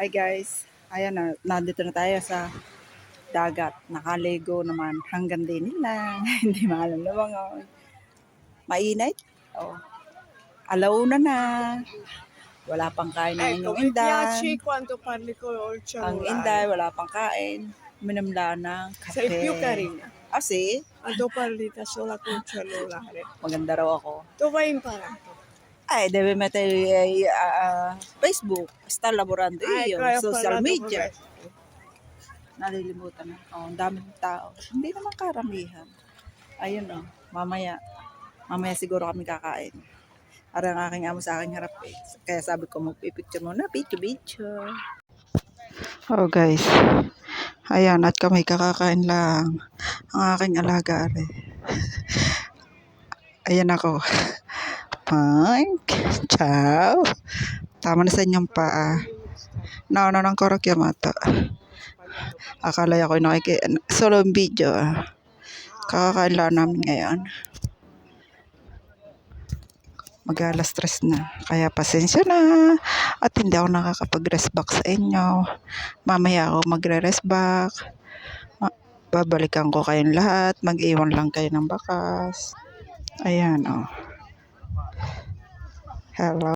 Hi guys, ayan na, nandito na tayo sa dagat. Nakaligo naman hanggang din lang. Hindi maalam na mga mainit. Oh. Alauna na. Wala pang kain ng inyong inday. Ang inday, wala pang kain. Minamla ng kape. Sei più carina Ah, si? quando parli da sola con cellulare. Maganda raw ako. Hai imparato? Ay, deve mettere ay, ah, ah, Facebook. Sta lavorando io, social media. Nalilimutan na. Oh, ang daming tao. Hindi naman karamihan. Ayun oh, mamaya. Mamaya siguro kami kakain. Para ang aking amo sa aking harap eh. Kaya sabi ko magpipicture muna. Picture, picture. Oh guys. Ayan, at kami kakakain lang. Ang aking alaga are. Ayan ako. Mike. Ciao. Tama na sa inyong paa. Nauna ng korok yamato. Akala ko nakiki... Solo video ah. Namin ngayon. Mag-alas stress na. Kaya pasensya na. At hindi ako nakakapag-rest back sa inyo. Mamaya ako magre-rest back. Babalikan ko kayong lahat. Mag-iwan lang kayo ng bakas. Ayan oh. Hello.